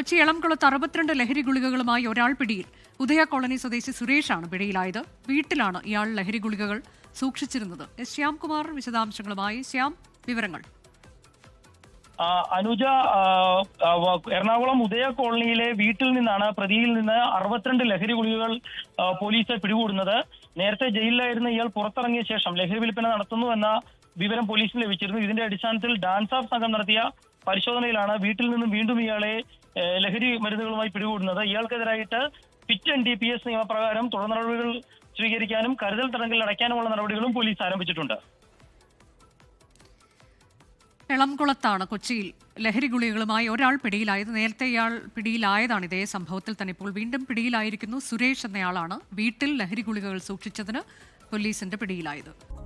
കൊച്ചി എളംകുളത്ത് അറുപത്തിരണ്ട് ലഹരി ഗുളികകളുമായി ഒരാൾ പിടിയിൽ. ഉദയ കോളനി സ്വദേശി സുരേഷാണ് പിടിയിലായത്. വീട്ടിലാണ് ഇയാൾ ലഹരി ഗുളികകൾ സൂക്ഷിച്ചിരുന്നത്. ശ്യാംകുമാർ വിശദാംശങ്ങളുമായി. ശ്യാം വിവരങ്ങൾ. അനുജ എറണാകുളം ഉദയ കോളനിയിലെ വീട്ടിൽ നിന്നാണ് പ്രതിയിൽ നിന്ന് അറുപത്തിരണ്ട് ലഹരി ഗുളികകൾ പോലീസ് പിടികൂടുന്നത്. നേരത്തെ ജയിലിലായിരുന്ന ഇയാൾ പുറത്തിറങ്ങിയ ശേഷം ലഹരി വിൽപ്പന നടത്തുന്നു എന്ന വിവരം പോലീസിന് ലഭിച്ചിരുന്നു. ഇതിന്റെ അടിസ്ഥാനത്തിൽ ഡാൻസ് ഓഫ് സംഘം നടത്തിയ പരിശോധനയിലാണ് വീട്ടിൽ നിന്നും വീണ്ടും ഇയാളെ ലഹരി മരുന്നുകളുമായി പിടികൂടുന്നത്. ഇയാൾക്കെതിരായിട്ട് ഫിറ്റ് എൻ ഡി പി എസ് നിയമപ്രകാരം തുടർ നടപടികൾ സ്വീകരിക്കാനും കരുതൽ തടങ്കലിൽ അടയ്ക്കാനുമുള്ള നടപടികളും പോലീസ് ആരംഭിച്ചിട്ടുണ്ട്. എളംകുളത്താണ് കൊച്ചിയിൽ ലഹരി ഗുളികകളുമായി ഒരാൾ പിടിയിലായത്. നേരത്തെ ഇയാൾ പിടിയിലായതാണ് ഇതേ സംഭവത്തിൽ തന്നെ. ഇപ്പോൾ വീണ്ടും പിടിയിലായിരിക്കുന്നു. സുരേഷ് എന്നയാളാണ് വീട്ടിൽ ലഹരി ഗുളികകൾ സൂക്ഷിച്ചതിന് പോലീസിന്റെ പിടിയിലായത്.